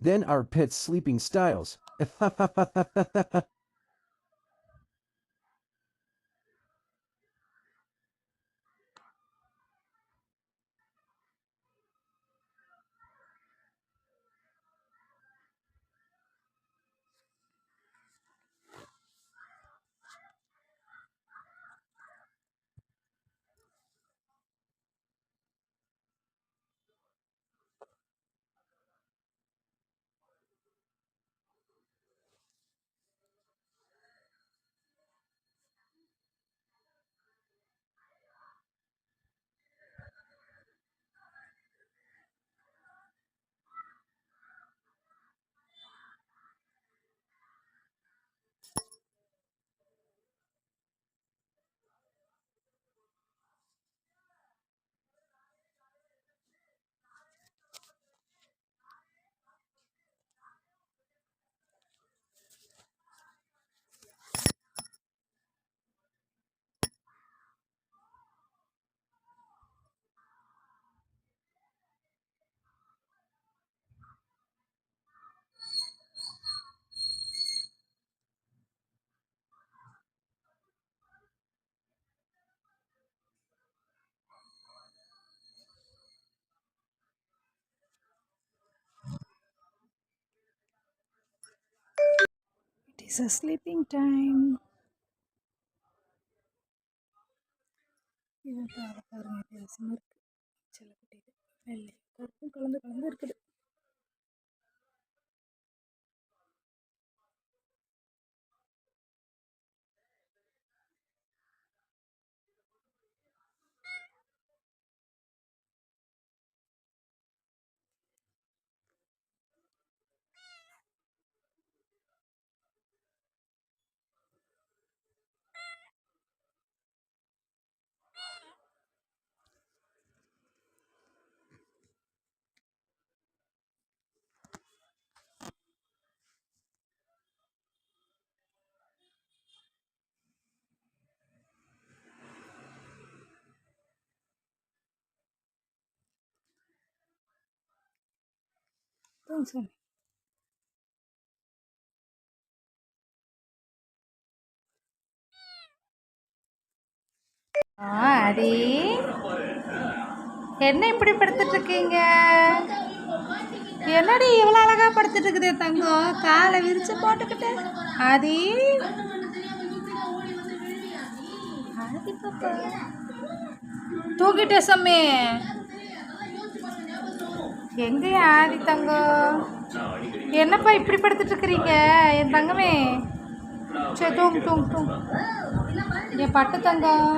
Then our pet's sleeping styles. is a sleeping time. இது பாரு பாருங்க வித்தியாசமா இருக்கு செல்லக்குட்டி இது வெள்ளை கருப்பும் கலந்து கலந்து இருக்குது தூங்கு சாமி ஆ அடி என்ன இப்படி படுத்துட்டு இருக்கீங்க என்னடி இவ்வளோ அழகா படுத்துட்டு இருக்குது தங்கம்? காலை விரிச்சு போட்டுக்கிட்டு. ஆதி தூக்கிட்டே சம்மே. எங்கேயா ஆதி தங்கம் என்னப்பா இப்படி படுத்துட்டு இருக்கிறீங்க என் தங்கமே. சரி தூங் தூங் தூங் என் பட்டு தங்கம்